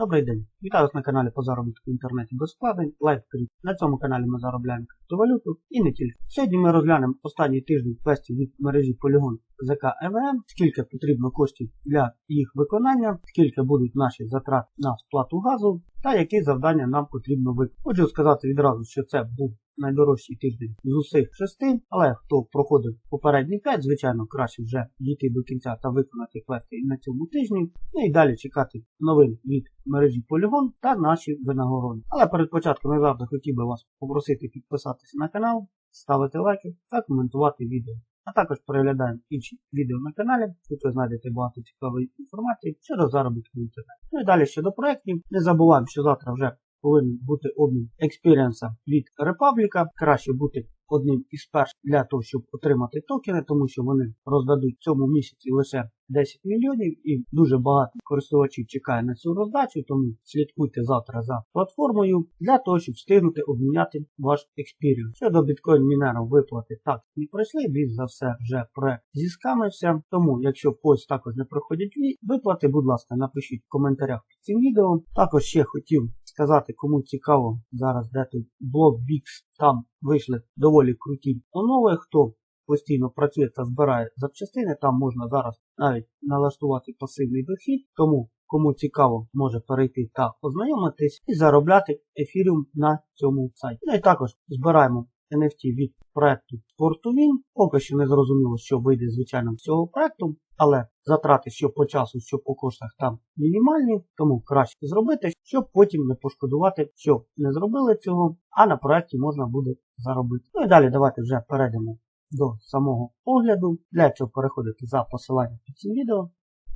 Добрий день! Вітаю вас на каналі по заробітку в інтернеті без вкладень. LiveCrypt. На цьому каналі ми заробляємо криптовалюту і не тільки. Сьогодні ми розглянемо останній тиждень квестів від мережі Polygon ЗК ЕВМ, скільки потрібно коштів для їх виконання, скільки будуть наші затрати на сплату газу та які завдання нам потрібно виконати. Хочу сказати відразу, що це був найдорожчий тиждень з усіх шести, але хто проходив попередні п'ять, звичайно, краще вже дійти до кінця та виконати квести на цьому тижні. Ну і далі чекати новин від мережі Polygon та наші винагороди. Але перед початком я завжди хотів би вас попросити підписатися на канал, ставити лайки та коментувати відео. А також переглядаємо інші відео на каналі, тут ви знайдете багато цікавої інформації щодо заробітку в інтернеті. Ну і далі щодо проєктів, не забуваємо, що завтра вже повинен бути обмін експіріенса від Репабліка. Краще бути одним із перших для того, щоб отримати токени, тому що вони роздадуть в цьому місяці лише 10 мільйонів і дуже багато користувачів чекає на цю роздачу, тому слідкуйте завтра за платформою для того, щоб встигнути обміняти ваш експіріенс. Щодо біткоін мінерів виплати так не пройшли, більш за все вже проект зіскамився. Тому, якщо в когось також не проходять виплати, будь ласка, напишіть в коментарях під цим відео. Також ще хотів сказати, кому цікаво зараз тут блок Bix, там вийшли доволі круті онови. Хто постійно працює та збирає запчастини, там можна зараз навіть налаштувати пасивний дохід. Тому кому цікаво, може перейти та ознайомитись і заробляти ефіріум на цьому сайті. Ну і також збираємо NFT від проекту Sportwin. Поки що не зрозуміло, що вийде звичайно з цього проекту, але затрати що по часу, що по коштах там мінімальні, тому краще зробити, щоб потім не пошкодувати, що не зробили цього, а на проекті можна буде заробити. Ну і далі давайте вже перейдемо до самого огляду. Для цього переходити за посиланням під цим відео.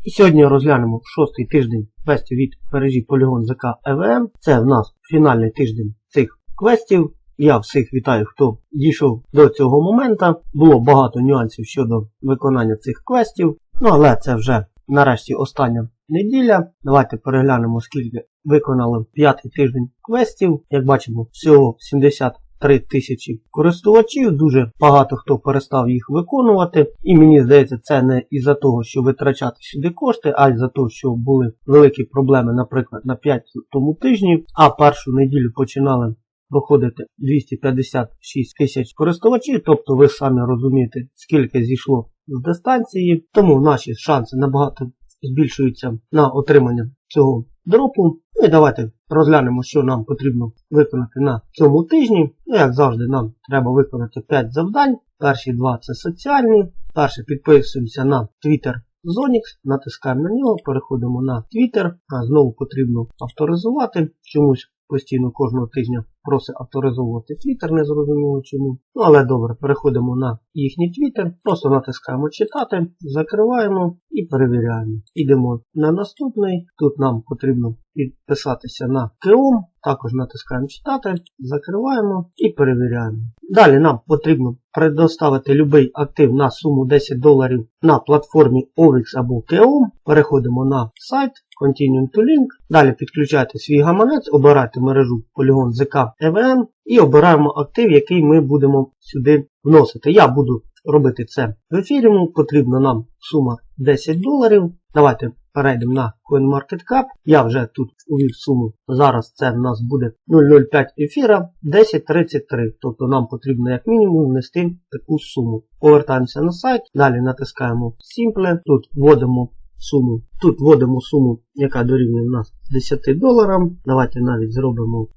І сьогодні розглянемо шостий тиждень квестів від мережі Polygon ZK EVM. Це в нас фінальний тиждень цих квестів. Я всіх вітаю, хто дійшов до цього моменту. Було багато нюансів щодо виконання цих квестів. Ну, але це вже нарешті остання неділя. Давайте переглянемо, скільки виконали п'ятий тиждень квестів. Як бачимо, всього 73 тисячі користувачів. Дуже багато хто перестав їх виконувати. І мені здається, це не із-за того, що витрачати сюди кошти, а й за того, що були великі проблеми, наприклад, на 5 тому тижні, а першу неділю починали проходити 256 тисяч користувачів, тобто ви самі розумієте, скільки зійшло з дистанції, тому наші шанси набагато збільшуються на отримання цього дропу. Ну і давайте розглянемо, що нам потрібно виконати на цьому тижні. Ну, як завжди, нам треба виконати 5 завдань. Перші два це соціальні. Перше підписуємося на Twitter Zonix, натискаємо на нього, переходимо на Twitter. Знову потрібно авторизувати. Чомусь постійно кожного тижня просить авторизовувати Twitter, не зрозуміло чому. Ну, але добре, переходимо на їхній Twitter, просто натискаємо читати, закриваємо і перевіряємо. Ідемо на наступний. Тут нам потрібно підписатися на Keom, також натискаємо читати, закриваємо і перевіряємо. Далі нам потрібно предоставити будь-який актив на суму 10 доларів на платформі OVX або Keom. Переходимо на сайт. Continue to link. Далі підключайте свій гаманець, обирайте мережу Polygon ZK EVM і обираємо актив, який ми будемо сюди вносити. Я буду робити це в ефірі. Потрібна нам сума 10 доларів. Давайте перейдемо на CoinMarketCap. Я вже тут увів суму. Зараз це в нас буде 0,05 ефіра 10.33. Тобто нам потрібно як мінімум внести таку суму. Повертаємося на сайт, далі натискаємо Simple. Тут вводимо суму. Тут вводимо суму, яка дорівнює у нас 10 доларам. Давайте навіть зробимо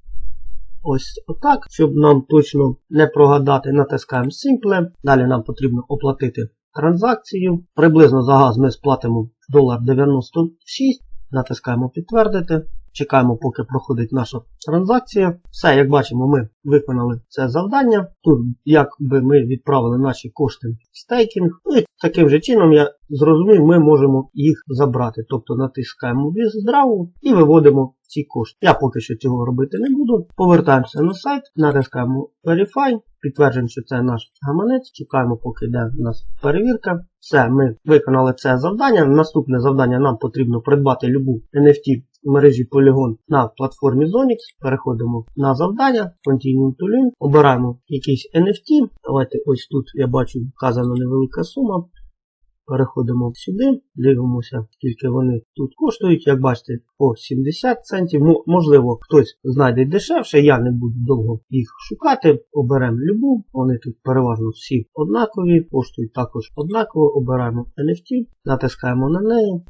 ось отак, щоб нам точно не прогадати. Натискаємо Simple. Далі нам потрібно оплатити транзакцію. Приблизно за газ ми сплатимо долар 96. Натискаємо підтвердити. Чекаємо, поки проходить наша транзакція. Все, як бачимо, ми виконали це завдання. Тут якби ми відправили наші кошти в стейкінг. Ну і таким же чином, я зрозумів, ми можемо їх забрати. Тобто натискаємо здраву і виводимо ці кошти. Я поки що цього робити не буду. Повертаємося на сайт, натискаємо Verify. Підтверджуємо, що це наш гаманець. Чекаємо, поки йде у нас перевірка. Все, ми виконали це завдання. Наступне завдання нам потрібно придбати любу NFT в мережі Polygon на платформі Zonix. Переходимо на завдання, Continue to Link, обираємо якийсь NFT. Давайте ось тут я бачу вказана невелика сума. переходимо сюди, дивимося, скільки вони тут коштують. Як бачите, по 70 центів. Мо- Можливо, хтось знайде дешевше, я не буду довго їх шукати. Оберемо любу. Вони тут переважно всі однакові, коштують також однаково. Обираємо NFT, натискаємо на неї.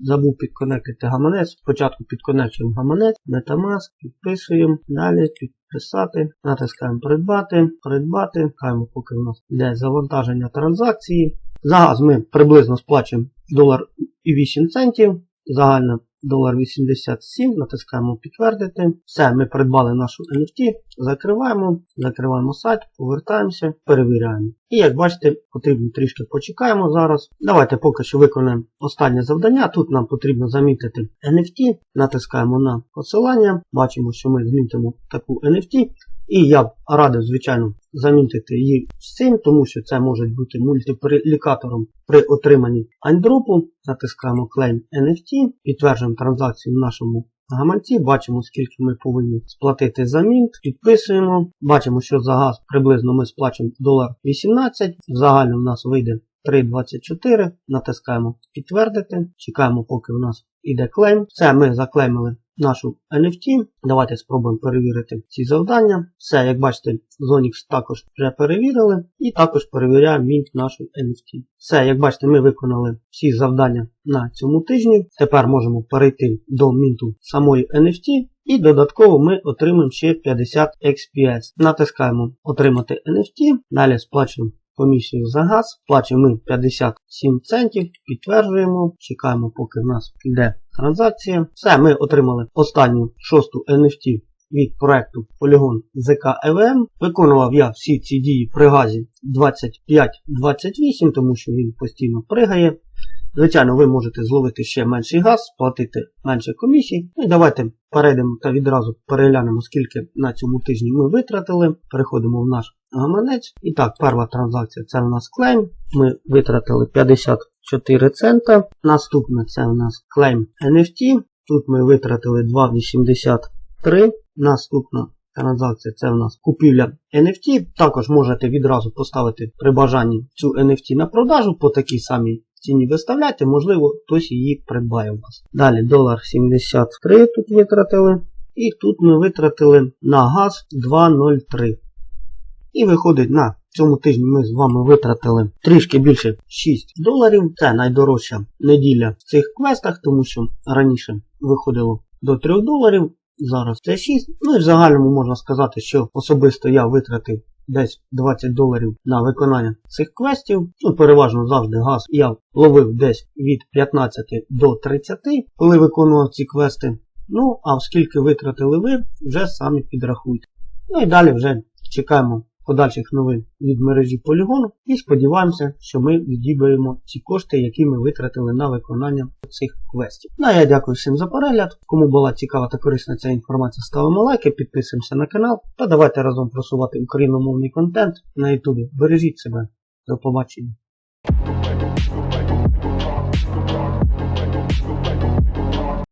Забув підконектити гаманець. Спочатку підконечуємо гаманець, Metamask, підписуємо, далі підписати, натискаємо придбати, придбати, Каємо, поки в нас йде завантаження транзакції. За газ ми приблизно сплачуємо долар і 8 центів, загальна 87, натискаємо підтвердити. Все, ми придбали нашу NFT, закриваємо, закриваємо сайт, повертаємося, перевіряємо. І як бачите, потрібно трішки почекаємо зараз. Давайте поки що виконаємо останнє завдання. Тут нам потрібно замітити NFT, натискаємо на посилання, бачимо, що ми змітимо таку NFT. І я б радив, звичайно, замітити її з тому що це може бути мультиплікатором при отриманні андропу. Натискаємо Claim NFT, підтверджуємо транзакцію в нашому гаманці, бачимо, скільки ми повинні сплатити за мінт, підписуємо. Бачимо, що за газ приблизно ми сплачуємо долар 18, в загальному в нас вийде 3,24, натискаємо підтвердити, чекаємо, поки у нас іде клейм. Все, ми заклеймили нашу NFT. Давайте спробуємо перевірити ці завдання. Все, як бачите, Zonix також вже перевірили. І також перевіряємо мінт нашої NFT. Все, як бачите, ми виконали всі завдання на цьому тижні. Тепер можемо перейти до мінту самої NFT. І додатково ми отримаємо ще 50 XPS. Натискаємо Отримати NFT. Далі сплачуємо комісію за газ. Сплачуємо ми 57 центів, підтверджуємо, чекаємо, поки в нас йде транзакція. Все, ми отримали останню шосту NFT від проекту Polygon ZK EVM. Виконував я всі ці дії при газі 25-28, тому що він постійно пригає. Звичайно, ви можете зловити ще менший газ, сплатити менше комісій. Ну і давайте перейдемо та відразу переглянемо, скільки на цьому тижні ми витратили. Переходимо в наш гаманець. І так, перша транзакція це у нас клейм. Ми витратили 54 цента. Наступне це у нас клейм NFT. Тут ми витратили 2,83. Наступна транзакція це у нас купівля NFT. Також можете відразу поставити при бажанні цю NFT на продажу по такій самій ціні виставляти, можливо, хтось її придбає у вас. Далі долар 73 тут витратили. І тут ми витратили на газ 2,03. І виходить на цьому тижні ми з вами витратили трішки більше 6 доларів. Це найдорожча неділя в цих квестах, тому що раніше виходило до 3 доларів. Зараз це 6. Ну і в загальному можна сказати, що особисто я витратив десь 20 доларів на виконання цих квестів. Ну, переважно завжди газ я ловив десь від 15 до 30, коли виконував ці квести. Ну, а скільки витратили ви, вже самі підрахуйте. Ну і далі вже чекаємо подальших новин від мережі полігону і сподіваємося, що ми відіберемо ці кошти, які ми витратили на виконання цих квестів. Ну а я дякую всім за перегляд. Кому була цікава та корисна ця інформація, ставимо лайки, підписуємося на канал та давайте разом просувати україномовний контент на ютубі. Бережіть себе. До побачення.